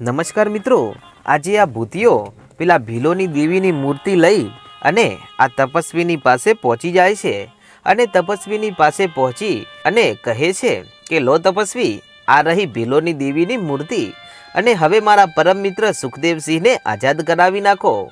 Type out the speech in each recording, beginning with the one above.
નમસ્કાર મિત્રો, આજે આ ભૂતિઓ પેલા ભીલોની દેવીની મૂર્તિ લઈ અને આ તપસ્વીની પાસે પહોંચી જાય છે. અને તપસ્વીની પાસે પહોંચી અને કહે છે કે, લો તપસ્વી, આ રહી ભીલોની દેવીની મૂર્તિ. અને હવે મારા પરમ મિત્ર સુખદેવસિંહને આઝાદ કરાવી નાખો.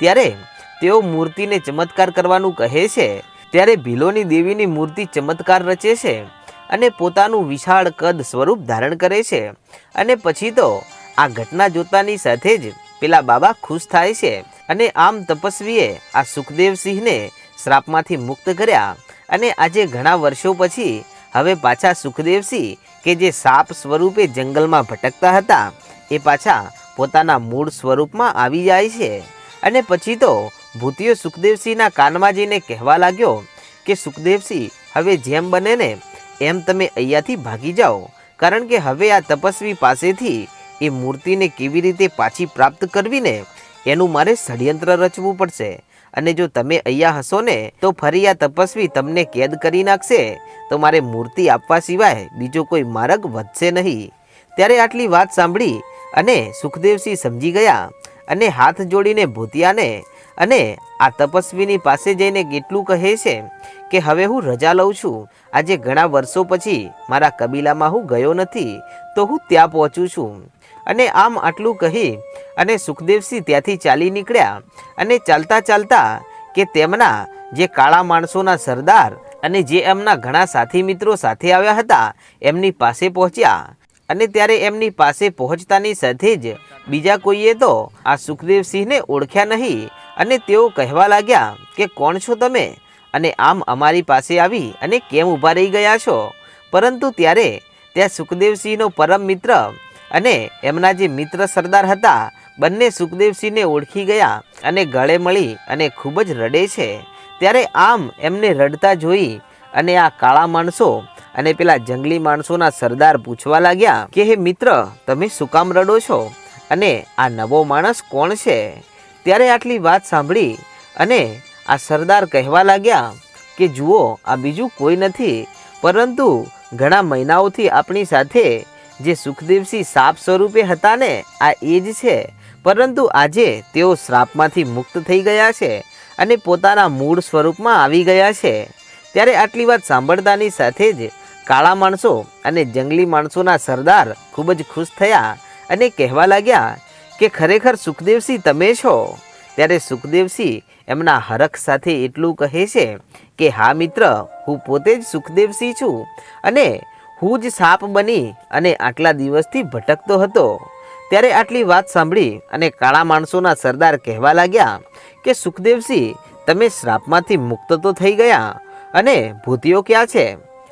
ત્યારે તેઓ મૂર્તિને ચમત્કાર કરવાનું કહે છે. ત્યારે ભીલોની દેવીની મૂર્તિ ચમત્કાર રચે છે અને પોતાનું વિશાળ કદ સ્વરૂપ ધારણ કરે છે. અને પછી તો આ ઘટના જોતાની સાથે જ પેલા બાબા ખુશ થાય છે અને આમ તપસ્વીએ આ સુખદેવસિંહને શ્રાપમાંથી મુક્ત કર્યા અને આજે ઘણા વર્ષો પછી હવે પાછા સુખદેવસિંહ કે જે સાપ સ્વરૂપે જંગલમાં ભટકતા હતા, એ પાછા પોતાના મૂળ સ્વરૂપમાં આવી જાય છે. અને પછી તો ભૂતિયો સુખદેવસિંહના કાનમાં જઈને કહેવા લાગ્યો કે સુખદેવસિંહ હવે જેમ બને ને એમ તમે અહીંયાથી ભાગી જાઓ. કારણ કે હવે આ તપસ્વી પાસેથી એ મૂર્તિને કેવી રીતે પાછી પ્રાપ્ત કરવી ને, એનું મારે ષડયંત્ર રચવું પડશે. અને જો તમે અહીંયા હશો ને, તો ફરી આ તપસ્વી તમને કેદ કરી નાખશે. તો મારે મૂર્તિ આપવા સિવાય બીજો કોઈ માર્ગ વધશે નહીં. ત્યારે આટલી વાત સાંભળી અને સુખદેવસિંહ સમજી ગયા અને હાથ જોડીને ભૂતિયાને અને આ તપસ્વીની પાસે જઈને કેટલું કહે છે કે, હવે હું રજા લઉં છું. આજે ઘણા વર્ષો પછી મારા કબીલામાં હું ગયો નથી. તો હું ત્યાં પહોંચું છું. અને આમ આટલું કહી અને સુખદેવસિંહ ત્યાંથી ચાલી નીકળ્યા અને ચાલતા ચાલતા કે તેમના જે કાળા માણસોના સરદાર અને જે એમના ઘણા સાથી મિત્રો સાથે આવ્યા હતા, એમની પાસે પહોંચ્યા. અને ત્યારે એમની પાસે પહોંચતાની સાથે જ બીજા કોઈએ તો આ સુખદેવસિંહને ઓળખ્યા નહીં અને તેઓ કહેવા લાગ્યા કે કોણ છો તમે? અને આમ અમારી પાસે આવી અને કેમ ઊભા રહી ગયા છો? પરંતુ ત્યારે ત્યાં સુખદેવસિંહનો પરમ મિત્ર અને એમના જે મિત્ર સરદાર હતા, બંને સુખદેવસિંહને ઓળખી ગયા અને ગળે મળી અને ખૂબ જ રડે છે. ત્યારે આમ એમને રડતા જોઈ અને આ કાળા માણસો અને પેલા જંગલી માણસોના સરદાર પૂછવા લાગ્યા કે, હે મિત્ર, તમે શું કામ રડો છો? અને આ નવો માણસ કોણ છે? ત્યારે આટલી વાત સાંભળી અને આ સરદાર કહેવા લાગ્યા કે, જુઓ, આ બીજું કોઈ નથી, પરંતુ ઘણા મહિનાઓથી આપણી સાથે જે સુખદેવસિંહ સાપ સ્વરૂપે હતા ને આ એ જ છે. પરંતુ આજે તેઓ શ્રાપમાંથી મુક્ત થઈ ગયા છે અને પોતાના મૂળ સ્વરૂપમાં આવી ગયા છે. ત્યારે આટલી વાત સાંભળતાની સાથે જ કાળા માણસો અને જંગલી માણસોના સરદાર ખૂબ જ ખુશ થયા અને કહેવા લાગ્યા કે ખરેખર સુખદેવસિંહ તમે છો? ત્યારે સુખદેવસિંહ એમના હરખ સાથે એટલું કહે છે કે, હા મિત્ર, હું પોતે જ સુખદેવસિંહ છું અને હું જ સાપ બની અને આટલા દિવસથી ભટકતો હતો. ત્યારે આટલી વાત સાંભળી અને કાળા માણસોના સરદાર કહેવા લાગ્યા કે સુખદેવસિંહ તમે શ્રાપમાંથી મુક્ત તો થઈ ગયા અને ભૂતિઓ ક્યાં છે?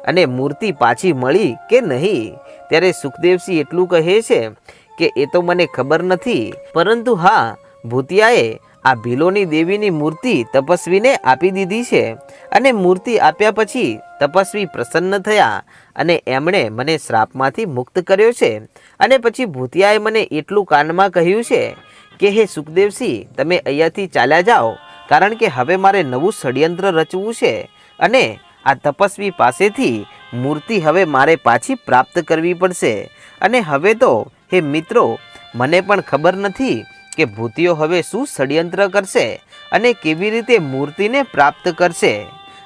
અને મૂર્તિ પાછી મળી કે નહીં? ત્યારે સુખદેવસિંહ એટલું કહે છે કે, એ તો મને ખબર નથી, પરંતુ હા, ભૂતિયાએ આ ભીલોની દેવીની મૂર્તિ તપસ્વીને આપી દીધી છે અને મૂર્તિ આપ્યા પછી તપસ્વી પ્રસન્ન થયા અને એમણે મને શ્રાપમાંથી મુક્ત કર્યો છે. અને પછી ભૂતિયાએ મને એટલું કાનમાં કહ્યું છે કે, હે સુખદેવસિંહ, તમે અહીંયાથી ચાલ્યા જાઓ, કારણ કે હવે મારે નવું ષડયંત્ર રચવું છે અને આ તપસ્વી પાસેથી મૂર્તિ હવે મારે પાછી પ્રાપ્ત કરવી પડશે. અને હવે તો, હે મિત્રો, મને પણ ખબર નથી કે ભૂતિઓ હવે શું ષડયંત્ર કરશે અને કેવી રીતે મૂર્તિને પ્રાપ્ત કરશે.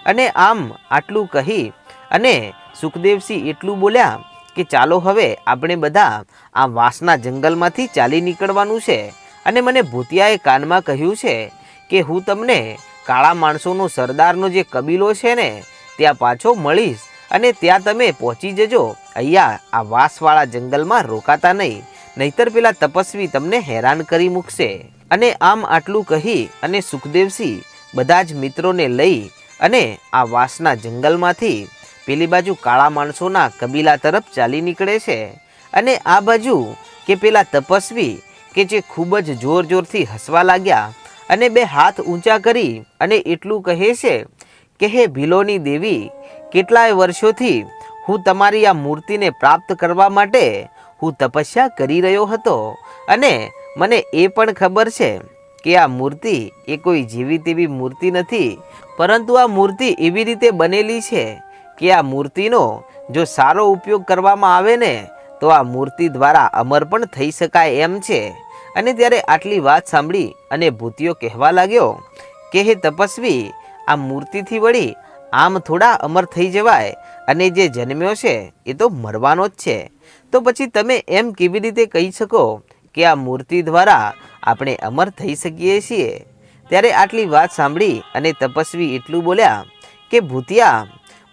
અને આમ આટલું કહી અને સુખદેવસિંહ એટલું બોલ્યા કે ચાલો હવે આપણે બધા આ વાંસના જંગલમાંથી ચાલી નીકળવાનું છે. અને મને ભૂતિયાએ કાનમાં કહ્યું છે કે હું તમને કાળા માણસોનો સરદારનો જે કબીલો છે ને, ત્યાં પાછો મળીશ અને ત્યાં તમે પહોંચી જજો. અહીંયા આ વાંસવાળા જંગલમાં રોકાતા નહીં, નહીતર પેલા તપસ્વી તમને હેરાન કરી મૂકશે. અને આમ આટલું કહી અને સુખદેવસિંહ બધા જ મિત્રોને લઈ અને આ વાંસના જંગલમાંથી પેલી બાજુ કાળા માણસોના કબીલા તરફ ચાલી નીકળે છે અને આ બાજુ કે પેલા તપસ્વી કે જે ખૂબ જ જોર જોરથી હસવા લાગ્યા અને બે હાથ ઊંચા કરી અને એટલું કહે છે કે, હે ભીલોની દેવી, કેટલાય વર્ષોથી હું તમારી આ મૂર્તિને પ્રાપ્ત કરવા માટે હું તપસ્યા કરી રહ્યો હતો અને મને એ પણ ખબર છે કે આ મૂર્તિ એ કોઈ જેવી તેવી મૂર્તિ નથી, પરંતુ આ મૂર્તિ એવી રીતે બનેલી છે કે આ મૂર્તિનો જો સારો ઉપયોગ કરવામાં આવે ને, તો આ મૂર્તિ દ્વારા અમર પણ થઈ શકાય એમ છે. અને ત્યારે આટલી વાત સાંભળી અને ભૂતિયો કહેવા લાગ્યો, કે હે તપસ્વી, આ મૂર્તિથી વળી આમ થોડા અમર થઈ જવાય અને જે જન્મ્યો છે એ તો મરવાનો જ છે. તો પછી તમે એમ કેવી રીતે કહી શકો કે આ મૂર્તિ દ્વારા આપણે અમર થઈ શકીએ છીએ? ત્યારે આટલી વાત સાંભળી અને તપસ્વી એટલું બોલ્યા, કે ભૂતિયા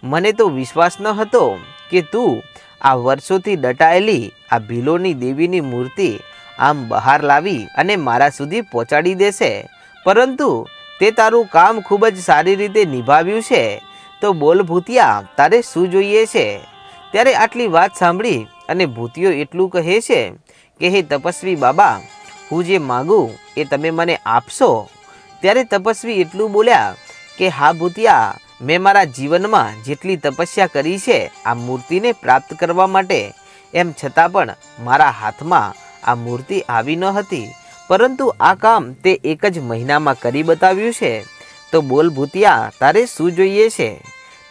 મને તો વિશ્વાસ ન હતો કે તું આ વર્ષોથી દટાયેલી આ ભીલોની દેવીની મૂર્તિ આમ બહાર લાવી અને મારા સુધી પહોંચાડી દેશે. પરંતુ તે તારું કામ ખૂબ જ સારી રીતે નિભાવ્યું છે. તો બોલ ભૂતિયા, તારે શું જોઈએ છે? ત્યારે આટલી વાત સાંભળી અને ભૂતિયો એટલું કહે છે કે, હે તપસ્વી બાબા, હું જે માગું એ તમે મને આપશો? ત્યારે તપસ્વી એટલું બોલ્યા કે, હા ભૂતિયા મેં મારા જીવનમાં જેટલી તપસ્યા કરી છે, આ મૂર્તિને પ્રાપ્ત કરવા માટે. એમ છતાં પણ મારા હાથમાં આ મૂર્તિ આવી ન હતી. પરંતુ આ કામ તે એક જ મહિનામાં કરી બતાવ્યું છે. તો બોલ ભૂતિયા, તારે શું જોઈએ છે?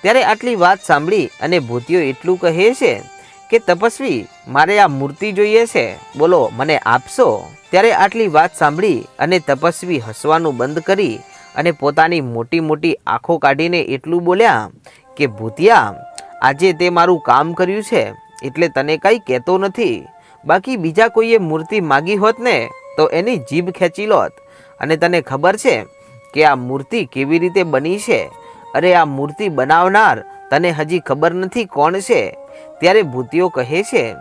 ત્યારે આટલી વાત સાંભળી અને ભૂતિયો એટલું કહે છે કે, તપસ્વી, મારે આ મૂર્તિ જોઈએ છે. બોલો, મને આપશો? ત્યારે આટલી વાત સાંભળી અને તપસ્વી હસવાનું બંધ કરી અને પોતાની મોટી મોટી આંખો કાઢીને એટલું બોલ્યા કે, ભૂતિયા, આજે તે મારું કામ કર્યું છે, એટલે તને કંઈ કહેતો નથી. બાકી બીજા કોઈએ મૂર્તિ માગી હોત ને, તો એની જીભ ખેંચી લોત. અને તને ખબર છે કે આ મૂર્તિ કેવી રીતે બની છે? અરે, આ મૂર્તિ બનાવનાર તને હજી ખબર નથી કોણ છે? ત્યારે ભૂતિઓ કહે છે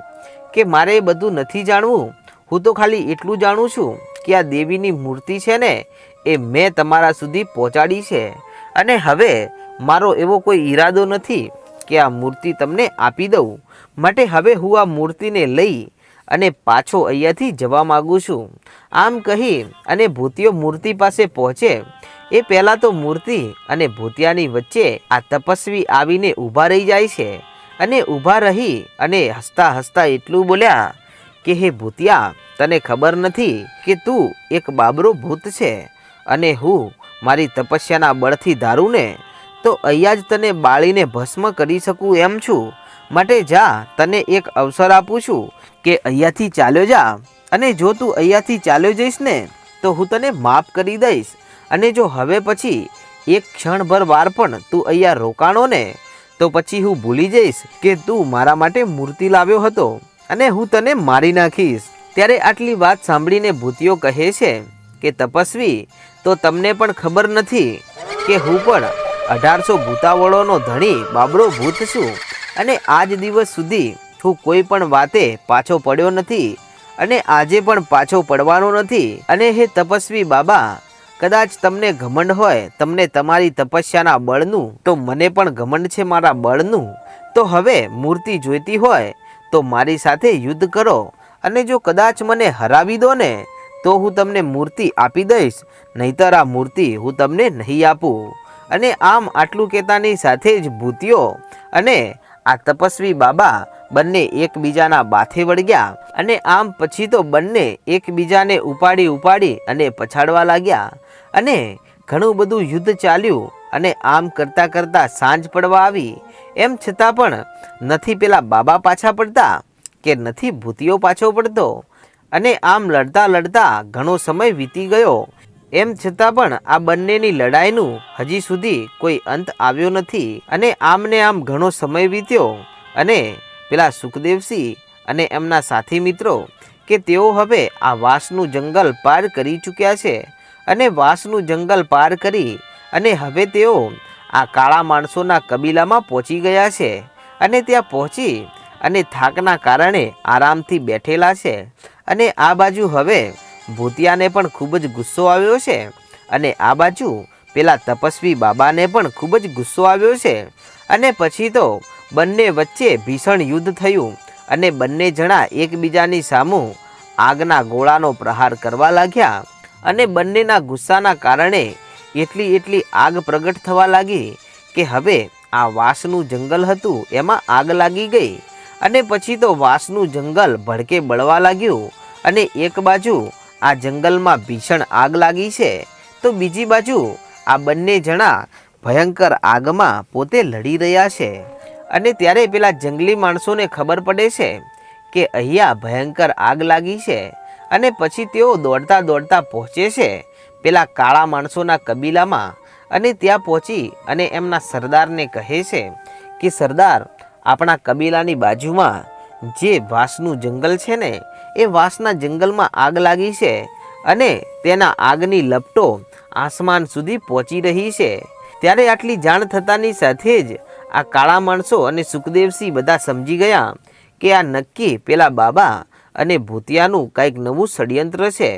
કે, મારે બધું નથી જાણવું. હું તો ખાલી એટલું જાણું છું કે આ દેવીની મૂર્તિ છે ને એ મેં તમારા સુધી પહોંચાડી છે. અને હવે મારો એવો કોઈ ઈરાદો નથી કે આ મૂર્તિ તમને આપી દઉં. માટે હવે હું આ મૂર્તિને લઈ અને પાછો અહીંયાથી જવા માગું છું. આમ કહી અને ભૂતિયો મૂર્તિ પાસે પહોંચે. એ પહેલાં તો મૂર્તિ અને ભૂતિયાની વચ્ચે આ તપસ્વી આવીને ઊભા રહી જાય છે. અને ઊભા રહી અને હસતા હસતા એટલું બોલ્યા કે, હે ભૂતિયા, તને ખબર નથી કે તું એક બાબરો ભૂત છે. અને હું મારી તપસ્યાના બળથી ધારું ને તો અહીંયા જ તને બાળીને ભસ્મ કરી શકું એમ છું. માટે જા, તને એક અવસર આપું છું કે અહીંયાથી ચાલ્યો જા. અને જો તું અહીંયાથી ચાલ્યો જઈશ ને, તો હું તને માફ કરી દઈશ. અને જો હવે પછી એક ક્ષણભર વાર પણ તું અહીંયા રોકાણો ને, તો પછી હું ભૂલી જઈશ કે તું મારા માટે મૂર્તિ લાવ્યો હતો. અને હું તને મારી નાખીશ. ત્યારે આટલી વાત સાંભળીને ભૂતિઓ કહે છે કે, તપસ્વી તો તમને પણ ખબર નથી કે હું પણ અઢારસો ભૂતાવળોનો ધણી, બાબરો ભૂત છું. અને આજ દિવસ સુધી હું કોઈ પણ વાતે પાછો પડ્યો નથી અને આજે પણ પાછો પડવાનો નથી. અને હે તપસ્વી બાબા, કદાચ તમને ઘમંડ હોય, તમને તમારી તપસ્યાના બળનું, તો મને પણ ઘમંડ છે મારા બળનું. તો હવે મૂર્તિ જોઈતી હોય, તો મારી સાથે યુદ્ધ કરો. અને જો કદાચ મને હરાવી દો ને તો હું તમને મૂર્તિ આપી દઈશ, નહીતર આ મૂર્તિ હું તમને નહીં આપું. અને આમ આટલું કહેતાની સાથે જ ભૂતિઓ અને આ તપસ્વી બાબા બંને એકબીજાના બાથે વળગ્યા અને આમ પછી તો બંને એકબીજાને ઉપાડી ઉપાડી અને પછાડવા લાગ્યા. અને ઘણું બધું યુદ્ધ ચાલ્યું અને આમ કરતાં કરતાં સાંજ પડવા આવી. એમ છતાં પણ નથી પેલા બાબા પાછા પડતા કે નથી ભૂતિયો પાછો પડતો. અને આમ લડતા લડતા ઘણો સમય વીતી ગયો. એમ છતાં પણ આ બંનેની લડાઈનું હજી સુધી કોઈ અંત આવ્યો નથી અને આમને આમ ઘણો સમય વીત્યો. અને પેલા સુખદેવસિંહ અને એમના સાથી મિત્રો કે તેઓ હવે આ વાસનું જંગલ પાર કરી ચૂક્યા છે અને વાસનું જંગલ પાર કરી અને હવે તેઓ આ કાળા માણસોના કબીલામાં પહોંચી ગયા છે અને ત્યાં પહોંચી અને થાકના કારણે આરામથી બેઠેલા છે. અને આ બાજુ હવે ભૂતિયાને પણ ખૂબ જ ગુસ્સો આવ્યો છે. અને આ બાજુ પેલા તપસ્વી બાબાને પણ ખૂબ જ ગુસ્સો આવ્યો છે. અને પછી તો બંને વચ્ચે ભીષણ યુદ્ધ થયું અને બંને જણા એકબીજાની સામું આગના ગોળાનો પ્રહાર કરવા લાગ્યા. અને બંનેના ગુસ્સાના કારણે એટલી એટલી આગ પ્રગટ થવા લાગી કે હવે આ વાસનું જંગલ હતું, એમાં આગ લાગી ગઈ. અને પછી તો વાંસનું જંગલ ભડકે બળવા લાગ્યું અને એક બાજુ આ જંગલમાં ભીષણ આગ લાગી છે, તો બીજી બાજુ આ બંને જણા ભયંકર આગમાં પોતે લડી રહ્યા છે. અને ત્યારે પેલા જંગલી માણસોને ખબર પડે છે કે અહીંયા ભયંકર આગ લાગી છે અને પછી તેઓ દોડતા દોડતા પહોંચે છે પેલા કાળા માણસોના કબીલામાં અને ત્યાં પહોંચી અને એમના સરદારને કહે છે કે, સરદાર આપણા કબીલાની બાજુમાં જે વાંસનું જંગલ છે ને, એ વાંસના જંગલમાં આગ લાગી છે અને તેના આગની લપટો આસમાન સુધી પહોંચી રહી છે. ત્યારે આટલી જાણ થતાની સાથે જ આ કાળા માણસો અને સુખદેવસિંહ બધા સમજી ગયા કે આ નક્કી પેલા બાબા અને ભૂતિયાનું કંઈક નવું ષડયંત્ર છે.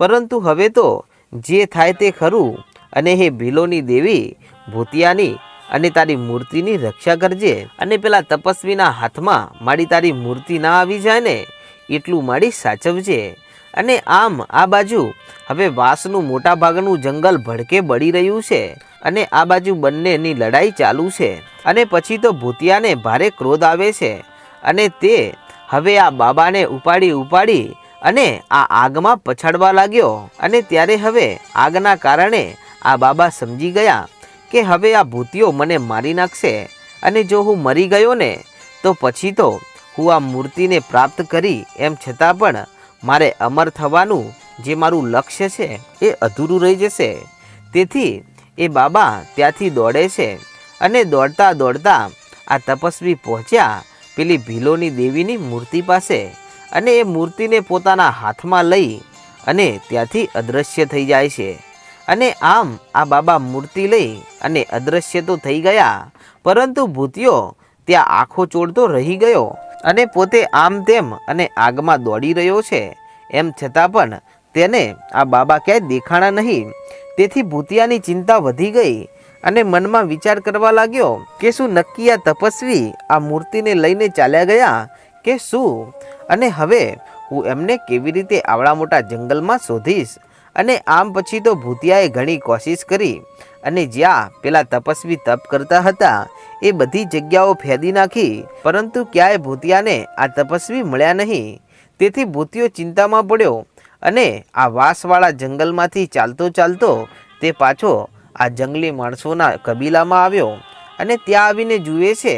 પરંતુ હવે તો જે થાય તે ખરું અને હે ભીલોની દેવી, ભૂતિયાની અને તારી મૂર્તિની રક્ષા કરજે. અને પેલા તપસ્વીના હાથમાં મારી તારી મૂર્તિ ના આવી જાય ને, એટલું મારી સાચવજે. અને આમ આ બાજુ હવે વાંસનું મોટા ભાગનું જંગલ ભડકે બળી રહ્યું છે. અને આ બાજુ બંનેની લડાઈ ચાલુ છે. અને પછી તો ભૂતિયાને ભારે ક્રોધ આવે છે. અને તે હવે આ બાબાને ઉપાડી ઉપાડી અને આ આગમાં પછાડવા લાગ્યો. અને ત્યારે હવે આગના કારણે આ બાબા સમજી ગયા. કે હવે આ ભૂતિઓ મને મારી નાખશે અને જો હું મરી ગયો ને, તો પછી તો હું આ મૂર્તિને પ્રાપ્ત કરી એમ છતાં પણ મારે અમર થવાનું જે મારું લક્ષ્ય છે એ અધૂરું રહી જશે. તેથી એ બાબા ત્યાંથી દોડે છે અને દોડતા દોડતા આ તપસ્વી પહોંચ્યા પેલી ભીલોની દેવીની મૂર્તિ પાસે અને એ મૂર્તિને પોતાના હાથમાં લઈ અને ત્યાંથી અદૃશ્ય થઈ જાય છે. અને આમ આ બાબા મૂર્તિ લઈ અને અદૃશ્ય તો થઈ ગયા, પરંતુ ભૂતિયો ત્યાં આંખો ચોડતો રહી ગયો અને પોતે આમ તેમ અને આગમાં દોડી રહ્યો છે. એમ છતાં પણ તેને આ બાબા ક્યાંય દેખાણા નહીં. તેથી ભૂતિયાની ચિંતા વધી ગઈ અને મનમાં વિચાર કરવા લાગ્યો કે શું નક્કી આ તપસ્વી આ મૂર્તિને લઈને ચાલ્યા ગયા કે શું? અને હવે હું એમને કેવી રીતે આવડા મોટા જંગલમાં શોધીશ? અને આમ પછી તો ભૂતિયાએ ઘણી કોશિશ કરી. અને જ્યાં પેલા તપસ્વી તપ કરતા હતા, એ બધી જગ્યાઓ ફેદી નાખી. પરંતુ ક્યાંય ભૂતિયાને આ તપસ્વી મળ્યા નહીં. તેથી ભૂતિયો ચિંતામાં પડ્યો અને આ વાંસવાળા જંગલમાંથી ચાલતો ચાલતો તે પાછો આ જંગલી માણસોના કબીલામાં આવ્યો. અને ત્યાં આવીને જુએ છે,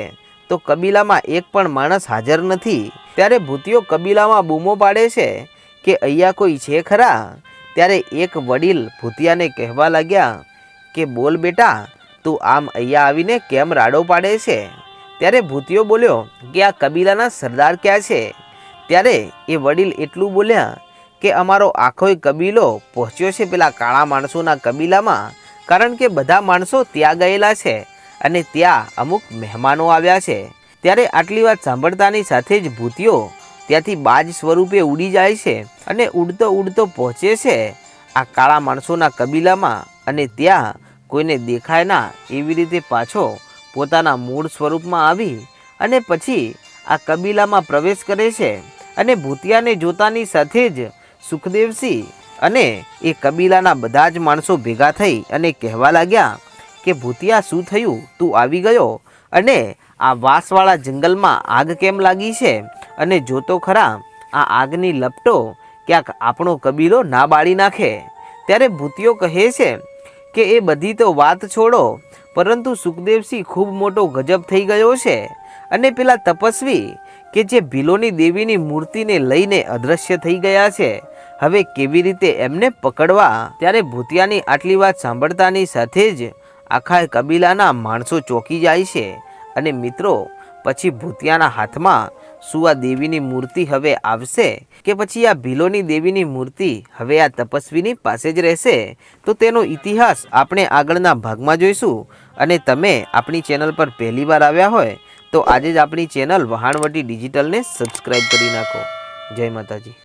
તો કબીલામાં એક પણ માણસ હાજર નથી. ત્યારે ભૂતિયો કબીલામાં બૂમો પાડે છે કે, અહીંયા કોઈ છે ખરા? ત્યારે એક વડીલ ભૂતિયાને કહેવા લાગ્યા કે, બોલ બેટા, તું આમ અહીંયા આવીને કેમ રાડો પાડે છે? ત્યારે ભૂતિયો બોલ્યો કે, આ કબીલાના સરદાર ક્યાં છે? ત્યારે એ વડીલ એટલું બોલ્યા કે, અમારો આખોય કબીલો પહોંચ્યો છે પેલા કાળા માણસોના કબીલામાં, કારણ કે બધા માણસો ત્યાં ગયેલા છે અને ત્યાં અમુક મહેમાનો આવ્યા છે. ત્યારે આટલી વાત સાંભળતાની સાથે જ ભૂતિયો ત્યાંથી બાજ સ્વરૂપે ઉડી જાય છે અને ઉડતો ઉડતો પહોંચે છે આ કાળા માણસોના કબીલામાં અને ત્યાં કોઈને દેખાય ના એવી રીતે પાછો પોતાના મૂળ સ્વરૂપમાં આવી અને પછી આ કબીલામાં પ્રવેશ કરે છે અને ભૂતિયાને જોતાની સાથે જ સુખદેવસિંહ અને એ કબીલાના બધા જ માણસો ભેગા થઈ અને કહેવા લાગ્યા કે, ભૂતિયા, શું થયું? તું આવી ગયો? અને આ વાંસવાળા જંગલમાં આગ કેમ લાગી છે? અને જોતો ખરા, આ આગની લપટો ક્યાંક આપણો કબીલો ના બાળી નાખે. ત્યારે ભૂતિયો કહે છે કે એ બધી તો વાત છોડો, પરંતુ સુખદેવસિંહ ખૂબ મોટો ગજબ થઈ ગયો છે. અને પેલા તપસ્વી કે જે ભીલોની દેવીની મૂર્તિને લઈને અદૃશ્ય થઈ ગયા છે, હવે કેવી રીતે એમને પકડવા? ત્યારે ભૂતિયાની આટલી વાત સાંભળતાની સાથે જ આખા કબીલાના માણસો ચોંકી જાય છે. અને મિત્રો, પછી ભૂતિયાના હાથમાં શું આ દેવીની મૂર્તિ હવે આવશે કે પછી આ ભીલોની દેવીની મૂર્તિ હવે આ તપસ્વીની પાસે જ રહેશે? તો તેનો ઇતિહાસ આપણે આગળના ભાગમાં જોઈશું. અને તમે આપણી ચેનલ પર પહેલી વાર આવ્યા હોય, તો આજે જ આપણી ચેનલ વહાણવટી ડિજિટલને સબસ્ક્રાઈબ કરી નાખો. જય માતાજી.